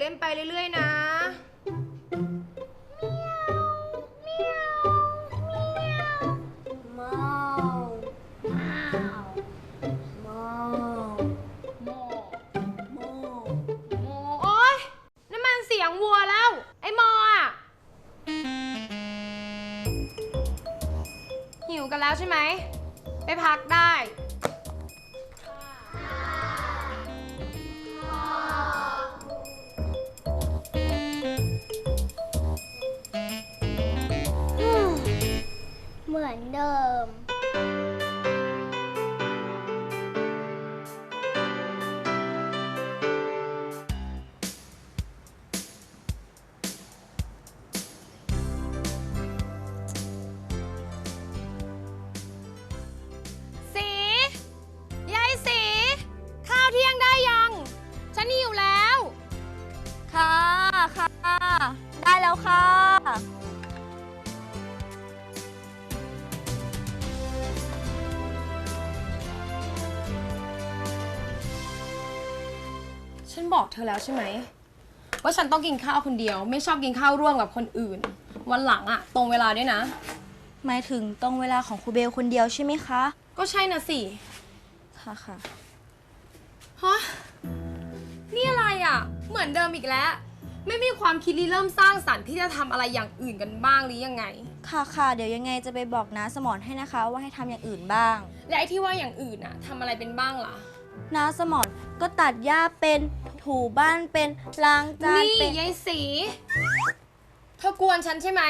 เด็กๆเล่นไปเรื่อยๆนะมาวมาวมาวโมโมโอ้โอ๊ยนั่นมันเสียงวัวแล้ว ไอ้มออะหิวกันแล้วใช่ไหม ไปพักได้ มือนเดิม สี ยายสี ข้าวเที่ยงได้ยัง ฉันหิวแล้ว ค่ะ ค่ะ ได้แล้วค่ะ ฉันบอกเธอแล้วใช่ไหม ว่าฉันต้องกินข้าวคนเดียว ไม่ชอบกินข้าวร่วมกับคนอื่น วันหลังอะตรงเวลาด้วยนะ หมายถึงตรงเวลาของครูเบลคนเดียวใช่ไหมคะ ก็ใช่นะสิค่ะค่ะ ฮะนี่อะไรอะเหมือนเดิมอีกแล้ว ไม่มีความคิดริเริ่มสร้างสรรค์ที่จะทำอะไรอย่างอื่นกันบ้างหรือยังไง ค่ะค่ะเดี๋ยวยังไงจะไปบอกน้าสมอนให้นะคะ ว่าให้ทำอย่างอื่นบ้างและไอ้ที่ว่าอย่างอื่นอะทำอะไรเป็นบ้างล่ะ น้าสมอนก็ตัดหญ้าเป็น ถูบ้านเป็นล้างจานนี่เป็นยายสี เธอกวนฉันใช่ไหม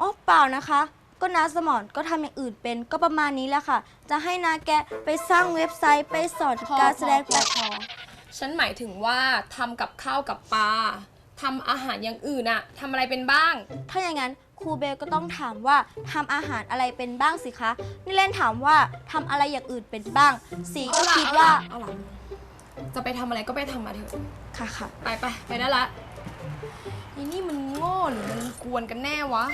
อ๋อเปล่านะคะ ก็น้าสมอนก็ทำอย่างอื่นเป็นก็ประมาณนี้แหละค่ะ จะให้นาแกไปสร้างเว็บไซต์ไปสอนพอการแสดงพอ พอ ฉันหมายถึงว่าทำกับข้าวกับปลาทำอาหารอย่างอื่นอะทำอะไรเป็นบ้าง ถ้าอย่างนั้นครูเบลก็ต้องถามว่าทำอาหารอะไรเป็นบ้างสิคะ นี่เล่นถามว่าทำอะไรอย่างอื่นเป็นบ้าง สีก็คิดว่า เอาล่ะ จะไปทำอะไรก็ไปทำมาเถอะ ค่ะค่ะ ไปไปไปได้ละไอ้นี่มันโง่หรือมันกวนกันแน่วะ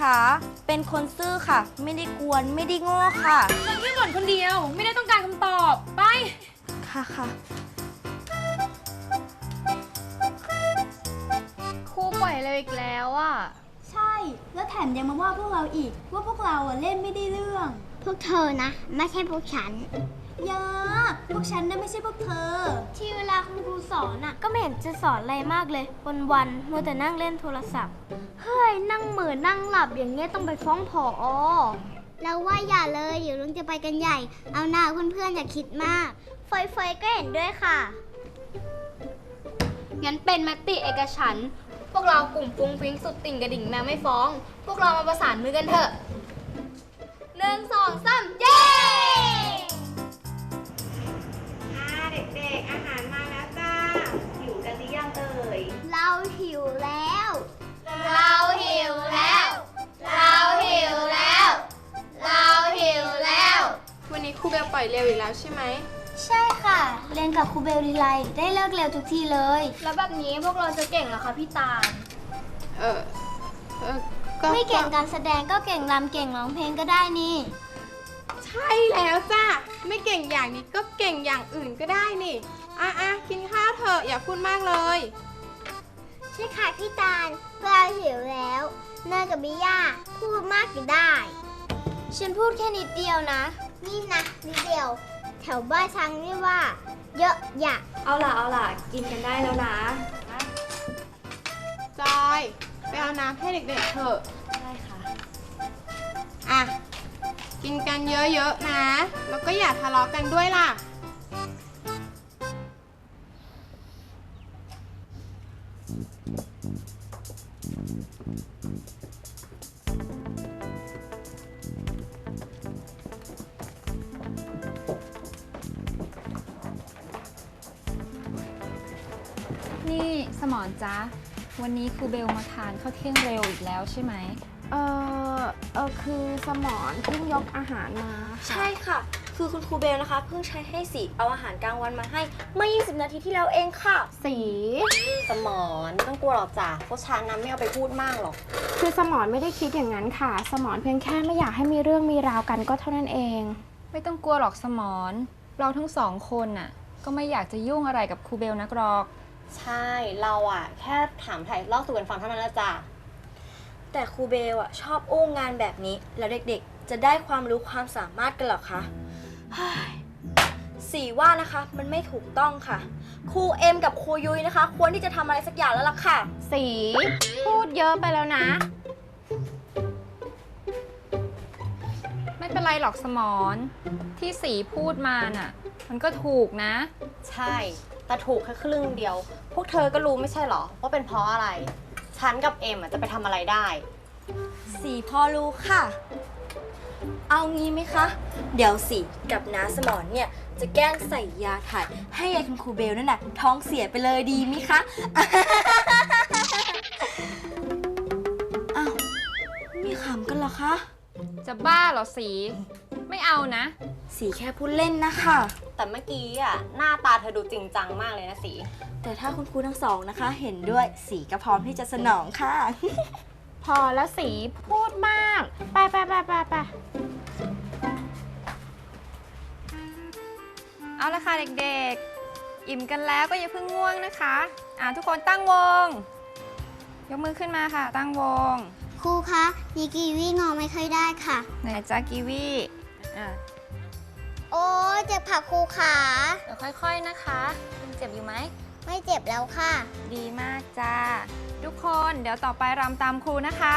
ค่ะ เป็นคนซื่อค่ะ ไม่ได้กวน ไม่ได้โง่ค่ะ ฉันแค่บ่นคนเดียว ไม่ได้ต้องการคำตอบ ไป ค่ะค่ะ ครูปล่อยเลยอีกแล้วอะ ใช่ แล้วแถมยังมาว่าพวกเราอีก ว่าพวกเราอะเล่นไม่ได้เรื่อง พวกเธอนะ ไม่ใช่พวกฉันอ ยาพวกฉันน่ะไม่ใช่พวกเธอ ที่เวลาคุณครูสอนอะ ก็ไม่เห็นจะสอนอะไรมากเลย วันวันๆมัวแต่นั่งเล่นโทรศัพท์ เฮ้ย นั่งเหมือนั่งหลับอย่างเงี้ยต้องไปฟ้องผออเราว่าอย่าเลยเดี๋ยวลุงจะไปกันใหญ่ เอาหน้าเพื่อนๆอย่าคิดมาก เฟยเฟยๆก็เห็นด้วยค่ะ งั้นเป็นมติเอกฉันท์พวกเรากลุ่มฟุ้งฟิ้งสุดติ่งกระดิ่งแมวไม่ฟ้อง พวกเรามาประสานมือกันเถอะ นกับครูเบลลีไลได้เลิกเร็วทุกทีเลย แล้วแบบนี้พวกเราจะเก่งเหรอคะพี่ตาล เออเออก็ไม่เก่งการแสดงก็เก่งรำเก่งร้องเพลงก็ได้นี่ ใช่แล้วจ้าไม่เก่งอย่างนี้ก็เก่งอย่างอื่นก็ได้นี่อะอะกินข้าวเถอะอย่าพูดมากเลยใช่ค่ะพี่ตาลพวกเราหิวแล้วเนยกับมิย่าพูดมากก็ได้ ฉันพูดแค่นิดเดียวนะ นี่นะนิดเดียว แถวบ้านช้างเรียกว่า เยอะอยากเอาล่ะเอาล่ะกินกันได้แล้วนะจอย ไปเอาน้ำให้เด็กๆเถอะได้ค่ะ อะ กินกันเยอะๆนะ แล้วก็อย่าทะเลาะกันด้วยล่ะนี่ อนจ๊ะ วันนี้ครูเบลมาทานข้าวเที่ยงเร็วอีกแล้วใช่ไหม เออเออคือสมอนเพิ่งยกอาหารมาใช่ค่ะ คือคุณครูเบลนะคะเพิ่งใช้ให้สีเอาอาหารกลางวันมาให้เมื่อ 20 นาทีที่แล้วเองค่ะ สีสมอนไม่ต้องกลัวหรอกจ้ะเพราะฉันนะไม่เอาไปพูดมากหรอก คือสมอนไม่ได้คิดอย่างนั้นค่ะ สมอนเพียงแค่ไม่อยากให้มีเรื่องมีราวกันก็เท่านั้นเอง ไม่ต้องกลัวหรอกสมอน เราทั้งสองคนน่ะ ก็ไม่อยากจะยุ่งอะไรกับครูเบลนักหรอก ใช่เราอะแค่ถามถ่ายเล่าสู่กันฟังเท่านั้นแหละจ้ะแต่ครูเบลอะชอบโอ้งานแบบนี้ แล้วเด็กๆ จะได้ความรู้ความสามารถกันเหรอคะเฮ้ยสีว่านะคะมันไม่ถูกต้องค่ะ ครูเอ็มกับครูยุ้ยนะคะ ควรที่จะทำอะไรสักอย่างแล้วล่ะค่ะ สี พูดเยอะไปแล้วนะ ไม่เป็นไรหรอกสมอนที่สีพูดมาน่ะ มันก็ถูกนะ ใช่ แต่ถูกแค่ครึ่งเดียว พวกเธอก็รู้ไม่ใช่เหรอ ว่าเป็นเพราะอะไร ฉันกับเอ็มอะจะไปทำอะไรได้ สีพอรู้ค่ะ เอางี้ไหมคะ เดี๋ยวสีกับน้าสมอนเนี่ย จะแกล้งใส่ยาถ่ายให้ยายคุณครูเบลนั่นน่ะท้องเสียไปเลยดีไหมคะอ้าวไม่ขำกันเหรอคะ จะบ้าเหรอสี ไม่เอานะ สีแค่พูดเล่นนะคะ แต่เมื่อกี้อะหน้าตาเธอดูจริงจังมากเลยนะสี แต่ถ้าคุณครูทั้งสองนะคะ เห็นด้วยสีก็พร้อมที่จะสนองค่ะ พอแล้วสีพูดมาก ไปไปไปไปไปเอาละค่ะเด็กๆ อิ่มกันแล้วก็อย่าเพิ่งง่วงนะคะ อ่าทุกคนตั้งวง ยกมือขึ้นมาค่ะ ตั้งวง ครูคะมีกีวีงอไม่ค่อยได้ค่ะ ไหนจ้ากีวีอ่าโอ้ยเจ็บผักครูขาเดี๋ยวค่อยๆนะคะยังเจ็บอยู่ไหม ไม่เจ็บแล้วค่ะ ดีมากจ้า ทุกคนเดี๋ยวต่อไปรำตามครูนะคะ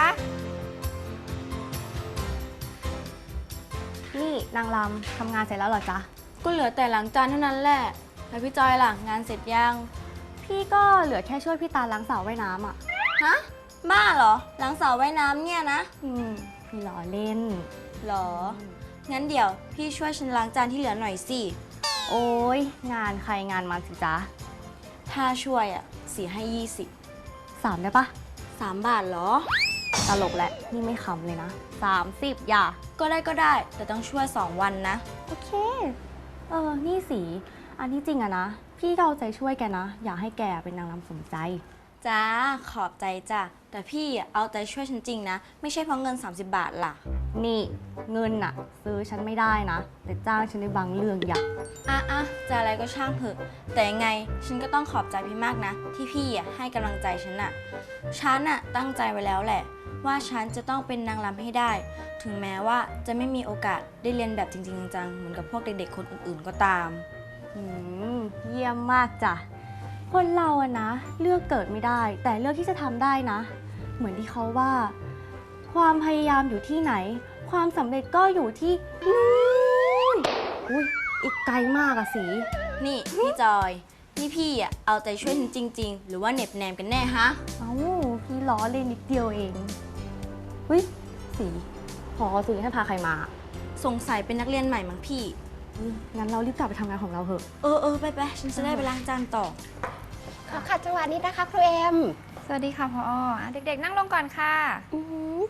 นี่นางรำทำงานเสร็จแล้วเหรอจ๊ะ ก็เหลือแต่หลังจานเท่านั้นแหละ แล้วพี่จอยล่ะงานเสร็จยัง พี่ก็เหลือแค่ช่วยพี่ตาล้างสระว่ายน้ำอะ ฮะ บ้าเหรอ หลังสาวว่ายน้ำเนี่ยนะอืมพี่ล้อเล่น หรอ งั้นเดี๋ยวพี่ช่วยฉันล้างจานที่เหลือหน่อยสิ โอ้ยงานใครงานมันสิจ๊ะถ้าช่วยอะเสียให้สามได้ปะ20 3บาทเหรอ ตลกแหละ นี่ไม่ขำเลยนะสามสิบอย่า ก็ได้ก็ได้ แต่ต้องช่วย2วันนะ โอเค เออ นี่สี อันที่จริงอะนะ พี่ก็เอาใจช่วยแกนะ อยากให้แกเป็นนางรำสมใจ จ้าขอบใจจ้ะแต่พี่อะเอาใจช่วยฉันจริงนะ ไม่ใช่เพราะเงิน 30 บาทล่ะ นี่เงินอะซื้อฉันไม่ได้นะ แต่จ้างฉันในบางเรื่องอยากอะอะจะอะไรก็ช่างเถอะ แต่ยังไงฉันก็ต้องขอบใจพี่มากนะ ที่พี่อะให้กำลังใจฉันน่ะฉันอะตั้งใจไว้แล้วแหละ ว่าฉันจะต้องเป็นนางรำให้ได้ ถึงแม้ว่าจะไม่มีโอกาสได้เรียนแบบจริงๆจังๆเหมือนกับพวกเด็กๆคนอื่นๆก็ตาม อืมเยี่ยมมากจ้ะ คนเราอะนะ เลือกเกิดไม่ได้ แต่เลือกที่จะทำได้นะ เหมือนที่เขาว่า ความพยายามอยู่ที่ไหน ความสำเร็จก็อยู่ที่นู่นอุ้ยอีกไกลมากอะสี นี่พี่จอย นี่พี่อะเอาใจช่วยฉันจริง ๆ หรือว่าเหน็บแนมกันแน่ฮะ เอ้าพี่ล้อเล่นนิดเดียวเองเฮ้ยสี พอสีให้พาใครมาสงสัยเป็นนักเรียนใหม่มั้งพี่อืมงั้นเรารีบกลับไปทำงานของเราเถอะ เออเออไปไปๆฉันจะได้ไปล้างจานต่อ ขอขัดจังหวะนี้นะคะครูเอ็มสวัสดีค่ะพออะเด็กๆ นั่งลงก่อนค่ะ อืม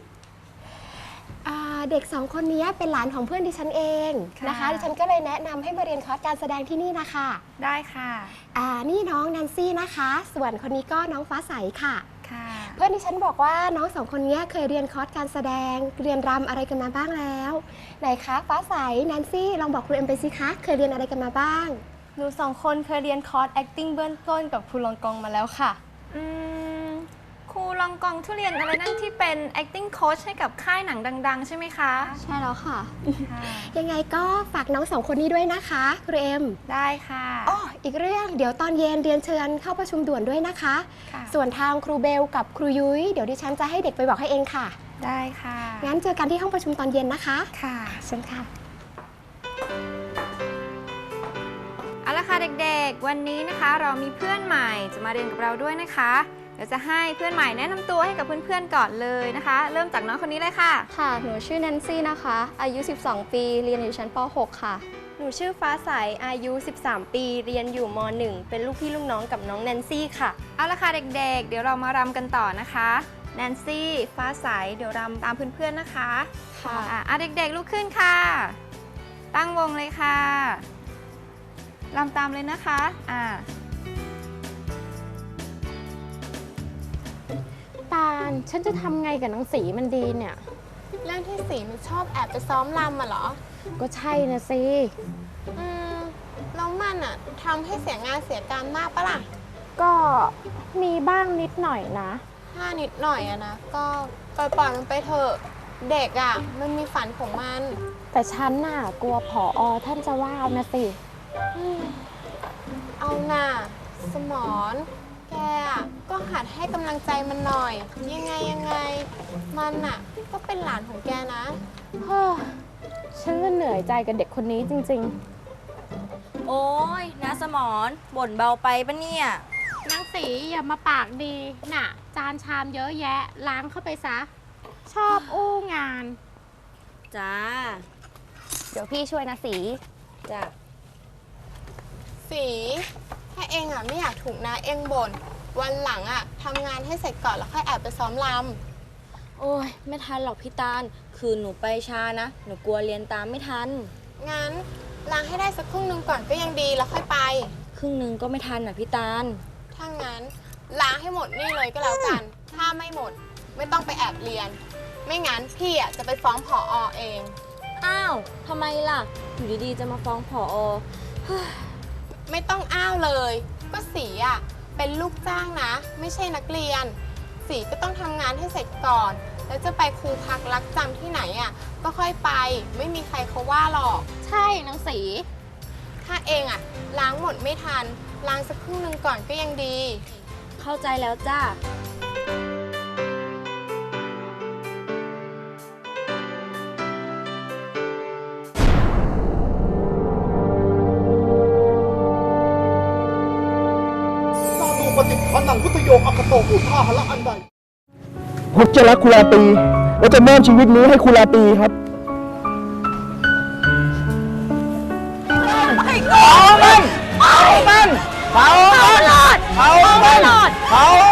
อ่าเด็กสองคนนี้เป็นหลานของเพื่อนดิฉันเองค่ะนะคะดิฉันก็เลยแนะนำให้มาเรียนคอร์สการแสดงที่นี่นะคะได้ค่ะอ่านี่น้องแนนซี่นะคะ ส่วนคนนี้ก็น้องฟ้าใสค่ะ ค่ะ เพื่อนดิฉันบอกว่าน้องสองคนนี้เคยเรียนคอร์สการแสดง เรียนรำอะไรกันมาบ้างแล้วไหนคะฟ้าใสแนนซี่ลองบอกครูเอ็มไปสิคะเคยเรียนอะไรกันมาบ้าง หนูสองคนเคยเรียนคอร์ส acting เบื้องต้นกับครูลองกองมาแล้วค่ะ อืมครูลองกองทุเรียนอะไรนั่นที่เป็น acting coach ให้กับค่ายหนังดัง ๆ ใช่ไหมคะ ใช่แล้วค่ะค่ะ ยังไงก็ฝากน้องสองคนนี้ด้วยนะคะครูเอ็มได้ค่ะ อ๋ออีกเรื่องเดี๋ยวตอนเย็นเรียนเชิญเข้าประชุมด่วนด้วยนะคะ ค่ะ ส่วนทางครูเบลกับครูยุ้ยเดี๋ยวดิฉันจะให้เด็กไปบอกให้เองค่ะได้ค่ะ งั้นเจอกันที่ห้องประชุมตอนเย็นนะคะค่ะ เชิญค่ะ ค่ะเด็กๆ วันนี้นะคะเรามีเพื่อนใหม่จะมาเรียนกับเราด้วยนะคะ เดี๋ยวจะให้เพื่อนใหม่แนะนำตัวให้กับเพื่อนๆก่อนเลยนะคะ เริ่มจากน้องคนนี้เลยค่ะ ค่ะ หนูชื่อแนนซี่นะคะ อายุ 12 ปี เรียนอยู่ชั้นป .6 ค่ะ หนูชื่อฟ้าใส อายุ 13 ปี เรียนอยู่ม .1 เป็นลูกพี่ลูกน้องกับน้องแนนซี่ค่ะ เอาละค่ะเด็กๆ เดี๋ยวเรามารำกันต่อนะคะ แนนซี่ ฟ้าใส เดี๋ยวรำตามเพื่อนๆนะคะ ค่ะอะอะเด็กๆลุกขึ้นค่ะ ตั้งวงเลยค่ะ รำตามเลยนะคะ อ่า ตาล ฉันจะทำไงกับน้องสีมันดีเนี่ย เรื่องที่สีมันชอบแอบไปซ้อมรำมาเหรอ ก็ใช่นะสิ อืมแล้วมันอะทำให้เสียงานเสียการมากปะล่ะ ก็มีบ้างนิดหน่อยนะ ถ้านิดหน่อยอะนะ ก็ปล่อยปล่อยมันไปเถอะ เด็กอะมันมีฝันของมัน แต่ฉันน่ะกลัวผออท่านจะว่าเอานะสิ เอาน่ะ สมอนแกอะก็หัดให้กำลังใจมันหน่อย ยังไงยังไง มันอะก็เป็นหลานของแกนะ เฮ้อฉันก็เหนื่อยใจกับเด็กคนนี้จริงโอ้ยนาสมอนบ่นเบาไปปะเนี่ยๆนางสีอย่ามาปากดีน่ะ จานชามเยอะแยะล้างเข้าไปซะ ชอบอู้งาน จ้าเดี๋ยวพี่ช่วยนะสี จ้ะ สีถ้าเองอะไม่อยากถูกนะเองบ่นวันหลังอะทำงานให้เสร็จก่อนแล้วค่อยแอบไปซ้อมลโอ้ยไม่ทันหรอกพี่ตาล คือหนูไปช้านะ หนูกลัวเรียนตามไม่ทันำงั้นล้างให้ได้สักครึ่งหนึ่งก่อนก็ยังดีแล้วค่อยไป ครึ่งหนึงก็ไม่ทันอะพี่ตาล ถ้างั้นล้างให้หมดนี่เลยก็แล้วกัน ถ้าไม่หมดไม่ต้องไปแอบเรียน ไม่งั้นพี่อะจะไปฟ้องผออเอง อ้าวทำไมล่ะ อยู่ดีๆ จะมาฟ้องผออ ไม่ต้องอ้าวเลย ก็สีอะเป็นลูกจ้างนะ ไม่ใช่นักเรียน สีก็ต้องทำงานให้เสร็จก่อน แล้วจะไปครูพักรักจำที่ไหนอะก็ค่อยไป ไม่มีใครเขาว่าหรอก ใช่นางสี ถ้าเองอะล้างหมดไม่ทัน ล้างสักครึ่งหนึ่งก่อนก็ยังดี เข้าใจแล้วจ้า งพุทธโยอัคโตอุท่าหละอันใดผมจะรักคุณลาตรีและจะมอบชีวิตนี้ให้คุณลาตรีครับอา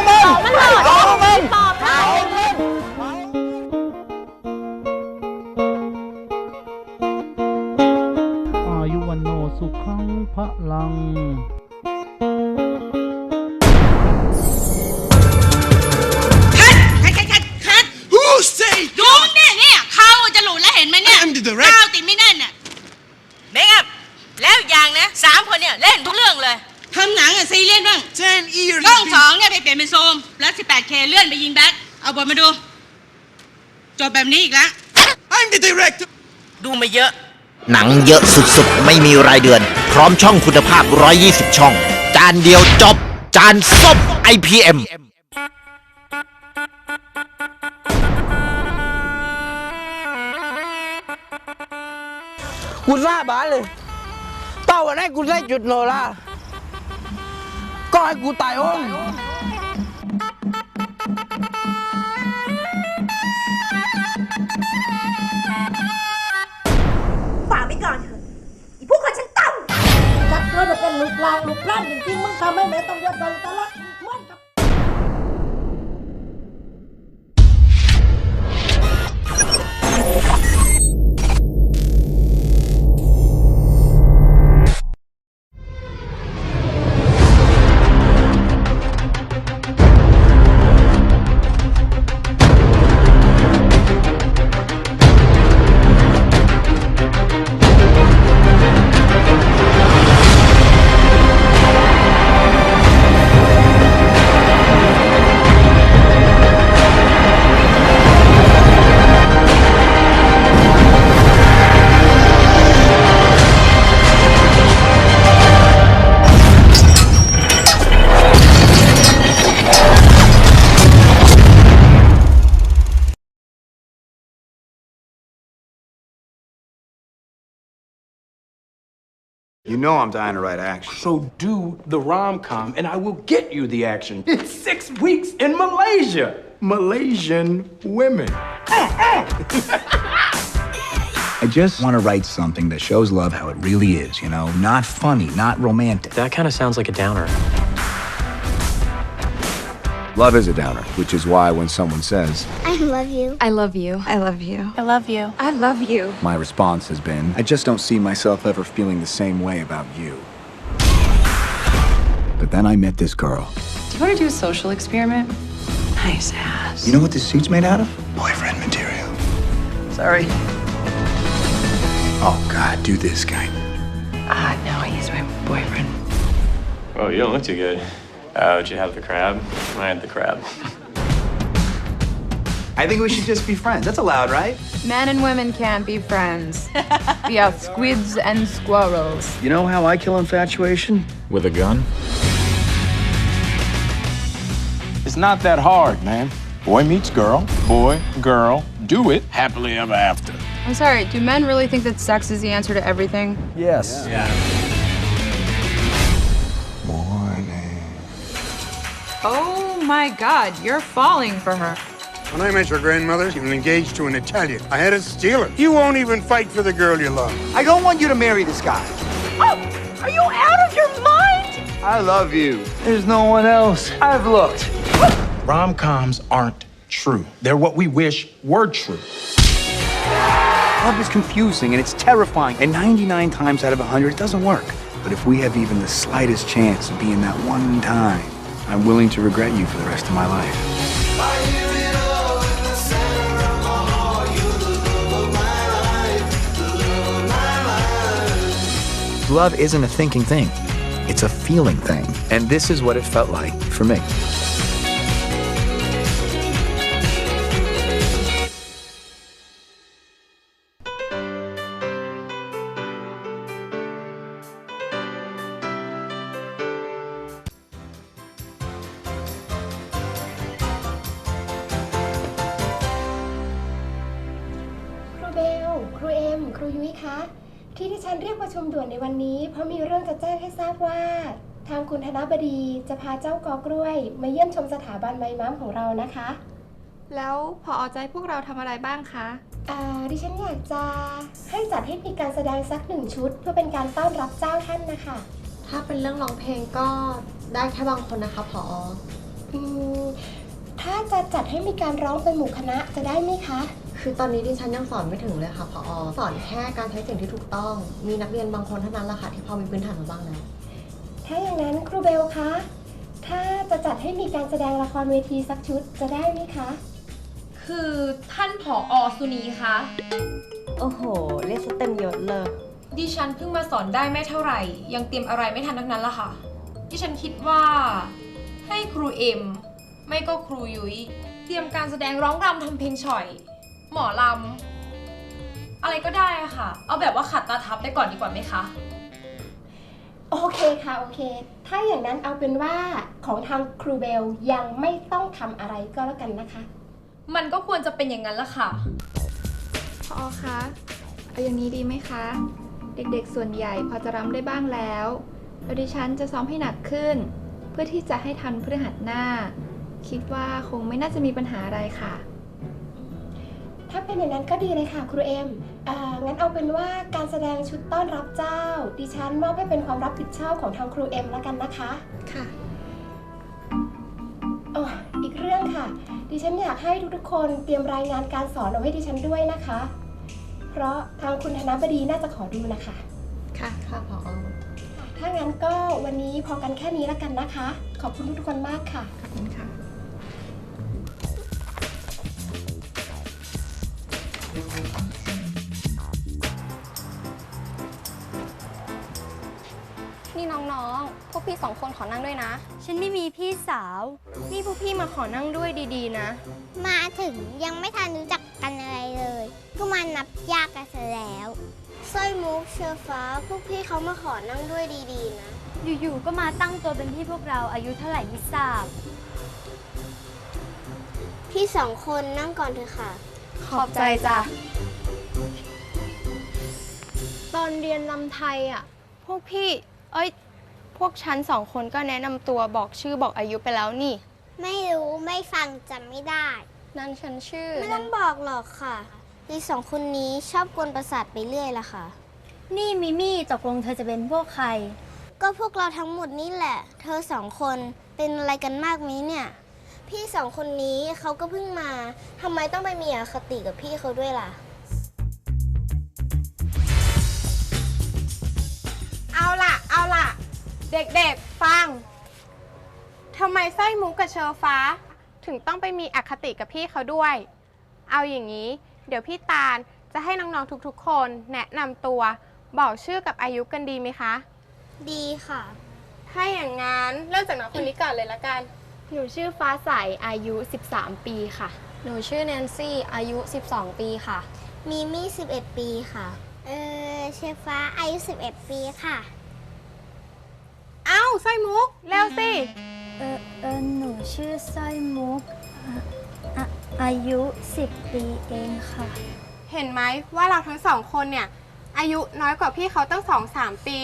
บ็คเอาบทมาดู จบแบบนี้อีกแล้ว I'm the director ดูมาเยอะ หนังเยอะสุดๆ ไม่มีรายเดือน พร้อมช่องคุณภาพ 120 ช่อง จานเดียวจบ จานส้ม IPM กูทราบาเลยต่อวันให้กูได้จุดโนล่าก็ให้กูตายโอ้ง ลุกลางลุกล้านจริงๆมึงทำให้แม่ต้องยอดบอลตลอ You know I'm dying to write action. So do the rom com, and I will get you the action. It's six weeks in Malaysia. Malaysian women. I just want to write something that shows love how it really is, you know? Not funny, not romantic. That kind of sounds like a downer. Love is a downer, which is why when someone says, I love you. I love you. I love you. I love you. I love you. my response has been, I just don't see myself ever feeling the same way about you. But then I met this girl. Do you want to do a social experiment? Nice ass. You know what this suit's made out of? Boyfriend material. Sorry. Oh, God, do this guy. Ah, no, he's my boyfriend. Oh, you don't look too good. Oh, did you have the crab? I had the crab. I think we should just be friends. That's allowed, right? Men and women can't be friends. we are squids and squirrels. You know how I kill infatuation? With a gun? It's not that hard, man. Boy meets girl, boy, girl, do it happily ever after. I'm sorry, do men really think that sex is the answer to everything? Yes. Oh my god, you're falling for her. When I met your grandmother, she was engaged to an Italian. I had to steal her. You won't even fight for the girl you love. I don't want you to marry this guy. Oh, are you out of your mind? I love you. There's no one else. I've looked. Rom coms aren't true. They're what we wish were true. Love is confusing and it's terrifying. And 99 times out of 100, it doesn't work. But if we have even the slightest chance of being that one time, I'm willing to regret you for the rest of my life. Love isn't a thinking thing, it's a feeling thing. And this is what it felt like for me. รูเอ็มครูยุ้ยคะ ที่ที่ฉันเรียกประชุมด่วนในวันนี้ เพราะมีเรื่องจะแจ้งให้ทราบว่า ทางคุณธนบดีจะพาเจ้ากอกล้วย มาเยี่ยมชมสถาบันไม้ม้ามของเรานะคะ แล้วพออใจพวกเราทำอะไรบ้างคะ อ่าดิฉันอยากจะให้จัดให้มีการแสดงสักหนึ่งชุด เพื่อเป็นการต้อนรับเจ้าท่านนะคะ ถ้าเป็นเรื่องร้องเพลงก็ได้แค่บางคนนะคะพออืมถ้าจะจัดให้มีการร้องเป็นหมู่คณะจะได้ไหมคะ คือตอนนี้ดิฉันยังสอนไม่ถึงเลยค่ะพอสอนแค่การใช้เสียงที่ถูกต้อง มีนักเรียนบางคนเท่านั้นแหละค่ะที่พอมีพื้นฐานมาบ้างแล้ว ถ้าอย่างนั้นครูเบลคะ ถ้าจะจัดให้มีการแสดงละครเวทีสักชุดจะได้ไหมคะ คือท่านผออสุนีคะ โอ้โห เรียกซะเต็มยศเลย ดิฉันเพิ่งมาสอนได้ไม่เท่าไหร่ ยังเตรียมอะไรไม่ทันทั้งนั้นละค่ะ ดิฉันคิดว่าให้ครูเอ็ม ไม่ก็ครูยุ้ยเตรียมการแสดงร้องรำทำเพลงฉ่อย หมอลำ อะไรก็ได้อะค่ะ เอาแบบว่าขัดตาทับไปก่อนดีกว่าไหมคะ โอเคค่ะโอเค ถ้าอย่างนั้นเอาเป็นว่าของทางครูเบลยังไม่ต้องทำอะไรก็แล้วกันนะคะ มันก็ควรจะเป็นอย่างนั้นละค่ะ พอคะเอาอย่างนี้ดีไหมคะ เด็กๆส่วนใหญ่พอจะรำได้บ้างแล้วแล้วดิฉันจะซ้อมให้หนักขึ้น เพื่อที่จะให้ทันพฤหัสหน้า คิดว่าคงไม่น่าจะมีปัญหาอะไรค่ะ ถ้าเป็นอย่างนั้นก็ดีเลยค่ะครูเอ็มอ่างั้นเอาเป็นว่าการแสดงชุดต้อนรับเจ้า ดิฉันมอบให้เป็นความรับผิดชอบของทางครูเอ็มแล้วกันนะคะ ค่ะอ๋ออีกเรื่องค่ะ ดิฉันอยากให้ทุกๆคนเตรียมรายงานการสอนเอาให้ดิฉันด้วยนะคะ เพราะทางคุณธนบดีน่าจะขอดูนะคะ ค่ะ ค่ะพอถ้างั้นก็วันนี้พอกันแค่นี้แล้วกันนะคะ ขอบคุณทุกๆคนมากค่ะ ขอบคุณค่ะ นี่น้องๆพวกพี่สองคนขอนั่งด้วยนะ ฉันไม่มีพี่สาว นี่พวกพี่มาขอนั่งด้วยดีๆนะ มาถึงยังไม่ทันรู้จักกันอะไรเลย ก็มานับยากกันซะแล้วสร้อยมุกเชอฟ้า พวกพี่เขามาขอนั่งด้วยดีๆนะ อยู่ๆก็มาตั้งตัวเป็นพี่พวกเราอายุเท่าไหร่ไม่ทราบ พี่สองคนนั่งก่อนเถอะค่ะ ขอบใจจ้ะ ตอนเรียนลำไทยอะ พวกพี่ เอ้ย พวกฉันสองคนก็แนะนำตัวบอกชื่อบอกอายุไปแล้วนี่ ไม่รู้ไม่ฟังจำไม่ได้ นั่นฉันชื่อไม่ต้องบอกหรอกค่ะพี่สองคนนี้ชอบกวนประสาทไปเรื่อยละค่ะ นี่มิมี่ตกลงเธอจะเป็นพวกใคร ก็พวกเราทั้งหมดนี่แหละ เธอสองคนเป็นอะไรกันมากมิเนี่ย พี่สองคนนี้เขาก็เพิ่งมาทำไมต้องไปมีอคติกับพี่เขาด้วยล่ะ เอาล่ะ เอาล่ะ เด็กๆ ฟัง ทำไมสร้อยมุกกับเชอฟ้า ถึงต้องไปมีอคติกับพี่เขาด้วย เอาอย่างนี้ เดี๋ยวพี่ตาลจะให้น้องๆทุกๆ คนแนะนำตัว บอกชื่อกับอายุกันดีไหมคะ ดีค่ะถถ้าอย่างงั้นเริ่มจากน้องคนนี้ก่อนเลยละกัน หนูชื่อฟ้าใสอายุ 13 ปีค่ะ หนูชื่อแนนซี่ อายุ 12 ปีค่ะ มีมี่ 11 ปีค่ะ เออเชฟฟ้าอายุ 11 ปีค่ะเอ้า สร้อยมุกเร็วสิ เออเออหนูชื่อสร้อยมุกอะอะอายุ 10 ปีเองค่ะ เห็นไหมว่าเราทั้งสองคนเนี่ย อายุน้อยกว่าพี่เขาตั้งสองสามปี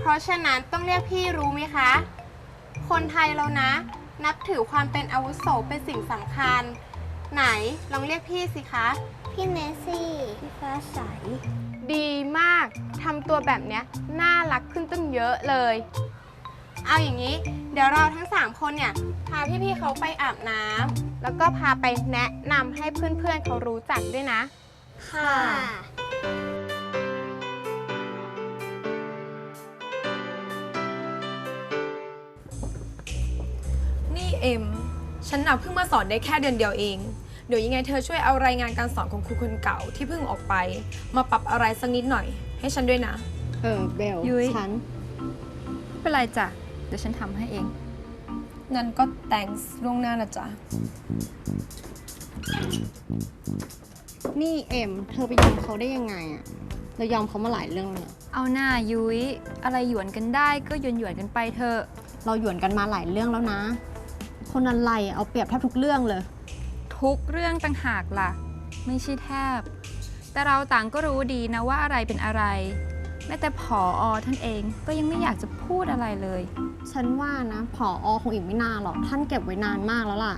เพราะฉะนั้นต้องเรียกพี่รู้ไหมคะ คนไทยเรานะ นับถือความเป็นอาวุโสเป็นสิ่งสำคัญ ไหนลองเรียกพี่สิคะ พี่เนสซี่ พี่ฟ้าใส ดีมากทำตัวแบบเนี้ยน่ารักขึ้นตั้งเยอะเลย เอาอย่างนี้ เดี๋ยวเราทั้ง 3 คนเนี่ยพาพี่ๆเขาไปอาบน้ำแล้วก็พาไปแนะนำให้เพื่อนๆเขารู้จักด้วยนะ ค่ะ นี่เอ็ม ฉันน่ะเพิ่งมาสอนได้แค่เดือนเดียวเอง เดี๋ยวยังไงเธอช่วยเอารายงานการสอนของครูคนเก่าที่เพิ่งออกไป มาปรับอะไรสักนิดหน่อย ให้ฉันด้วยนะ เออเบลยุ้ย ฉัน ไม่เป็นไรจ้ะ เดี๋ยวฉันทำให้เองงั้นก็ thanks ล่วงหน้านะจ๊ะ นี่เอ็ม เธอไปยอมเขาได้ยังไงอะเรายอมเขามาหลายเรื่องแล้วนะเอาหน้ายุ้ยอะไรหยวนกันได้ก็หยวนหยวนๆกันไปเถอะ เราหยวนกันมาหลายเรื่องแล้วนะ คนอะไรอะเอาเปรียบแทบทุกเรื่องเลย ทุกเรื่องต่างหากล่ะ ไม่ใช่แทบ แต่เราต่างก็รู้ดีนะว่าอะไรเป็นอะไร แม้แต่ผออท่านเองก็ยังไม่อยากจะพูดอะไรเลย ฉันว่านะผออคงอีกไม่นานหรอก ท่านเก็บไว้นานมากแล้วล่ะ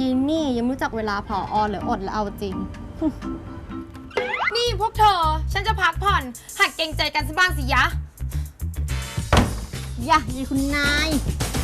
ยีนี่ยังไม่รู้จักเวลาผออหรืออดแล้วเอาจริง นี่พวกเธอ ฉันจะพักผ่อน หัดเกรงใจกันสักบ้างสิยะ อย่ายีคุณนายพ